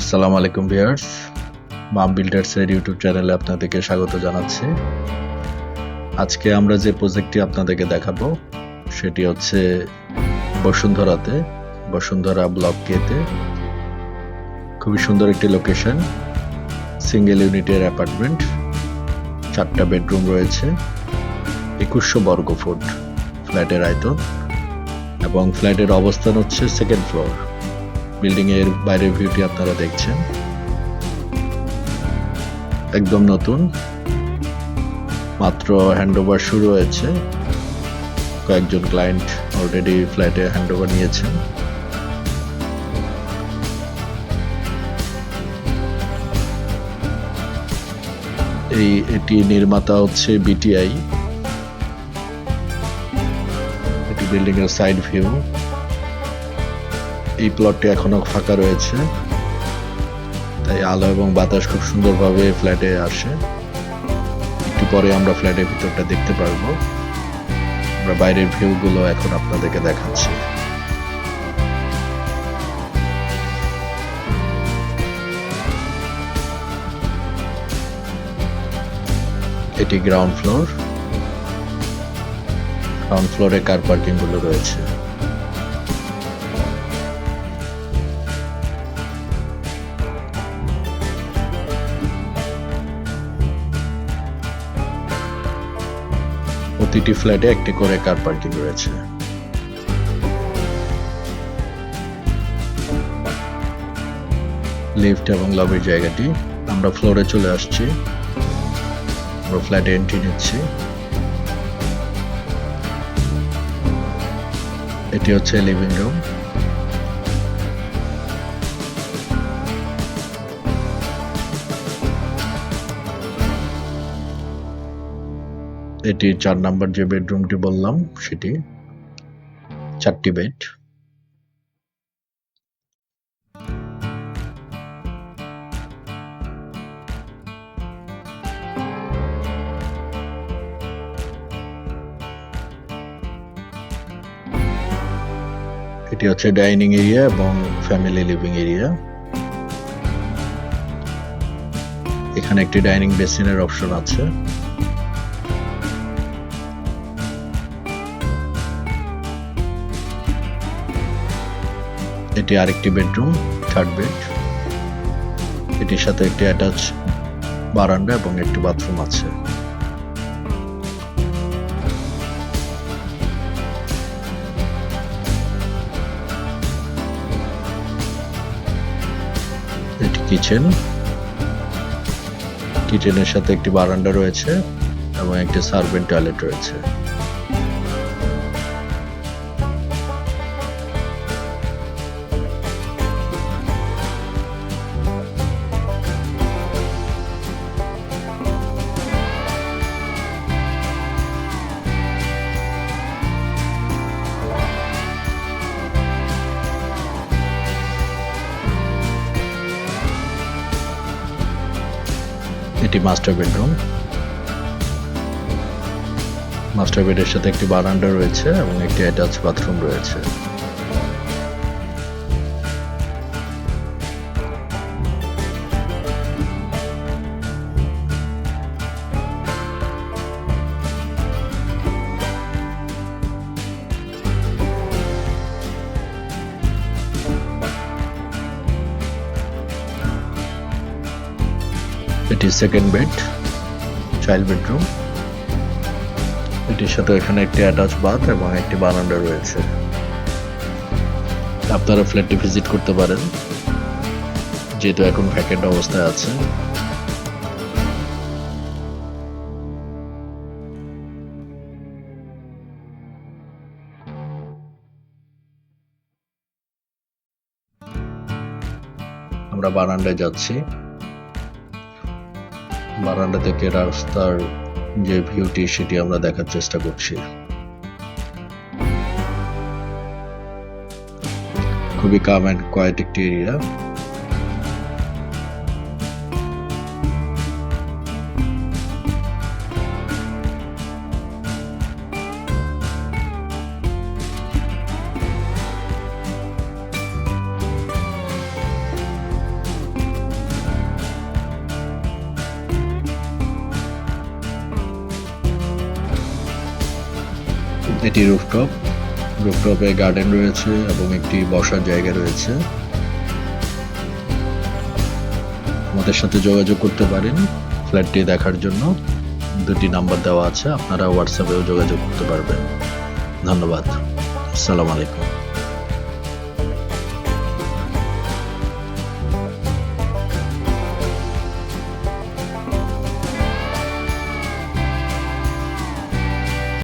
আসসালামু আলাইকুম ভিউয়ার্স। মাম বিল্ডার্সের ইউটিউব চ্যানেলে আপনাদেরকে স্বাগত জানাচ্ছি। আজকে আমরা যে প্রজেক্টটি আপনাদেরকে দেখাবো, সেটি হচ্ছে বসুন্ধরাতে, বসুন্ধরা ব্লক কেতে খুবই সুন্দর একটি লোকেশন সিঙ্গেল ইউনিটের অ্যাপার্টমেন্ট চারটা বেডরুম রয়েছে, একুশশো বর্গ ফুট ফ্ল্যাটের আয়তন এবং ফ্ল্যাটের অবস্থান হচ্ছে সেকেন্ড ফ্লোর বিল্ডিং এর বাইরের ভিউটি আপনারা দেখছেন। একদম নতুন। মাত্র হ্যান্ডওভার শুরু হয়েছে। কয়েকজন ক্লায়েন্ট অলরেডি ফ্ল্যাটে হ্যান্ডওভার নিয়েছেন। এই এটি নির্মাতা হচ্ছে বিটিআই এটি বিল্ডিং এর সাইড ভিউ এই প্লটটি এখনও ফাঁকা রয়েছে। তাই আলো এবং বাতাস খুব সুন্দরভাবে ফ্ল্যাটে আসে। একটু পরে আমরা ফ্ল্যাটের ভিতরটা দেখতে পারব। আমরা বাইরের ভিউগুলো এখন আপনাদেরকে দেখাচ্ছি। এটি গ্রাউন্ড ফ্লোর গ্রাউন্ড ফ্লোরে কার পার্কিংগুলো রয়েছে। প্রতিটি ফ্ল্যাটে একটি করে কার পার্কিং রয়েছে? লিফট এবং লবির জায়গাটি। আমরা ফ্লোরে চলে আসছি। আমরা ফ্ল্যাটে এন্ট্রি নিচ্ছি। এটি হচ্ছে লিভিং রুম এটি চার নাম্বার যে বেডরুমটি বললাম, সেটি চারটি বেড। এটি হচ্ছে ডাইনিং এরিয়া এবং ফ্যামিলি লিভিং এরিয়া। এখানে একটি ডাইনিং বেসিনের অপশন আছে। এটি আরেকটি বেডরুম, থার্ড বেড। এটির সাথে একটি অ্যাটাচ বারান্দা এবং একটি বাথরুম আছে। এটি কিচেন। কিচেনের সাথে একটি বারান্দা রয়েছে এবং একটি সার্ভেন্ট টয়লেট রয়েছে। এটি মাস্টার বেডরুম মাস্টার বেডের সাথে একটি বারান্দা রয়েছে এবং একটি অ্যাটাচ বাথরুম রয়েছে। এটি সেকেন্ড বেড চাইল্ড বেডরুম এটির সাথে এখানে একটি অ্যাটাচ বাথ এবং একটি বারান্দা রয়েছে। আপনারা ফ্ল্যাটটি ভিজিট করতে পারেন, যেহেতু এখন ভ্যাকেন্ট অবস্থায় আছে। আমরা বারান্দায় যাচ্ছি। বারান্দা থেকে রাস্তার যে ভিউটি সেটি আমরা দেখার চেষ্টা করছি। খুবই কাম অ্যান্ড কোয়াইট একটি এরিয়া এটি রুফটপ, রুফটপে গার্ডেন রয়েছে এবং একটি বসার জায়গা রয়েছে। আমাদের সাথে যোগাযোগ করতে পারেন ফ্ল্যাটটি দেখার জন্য। দুটি নাম্বার দেওয়া আছে, আপনারা হোয়াটসঅ্যাপেও যোগাযোগ করতে পারবেন। ধন্যবাদ। আসসালামু আলাইকুম।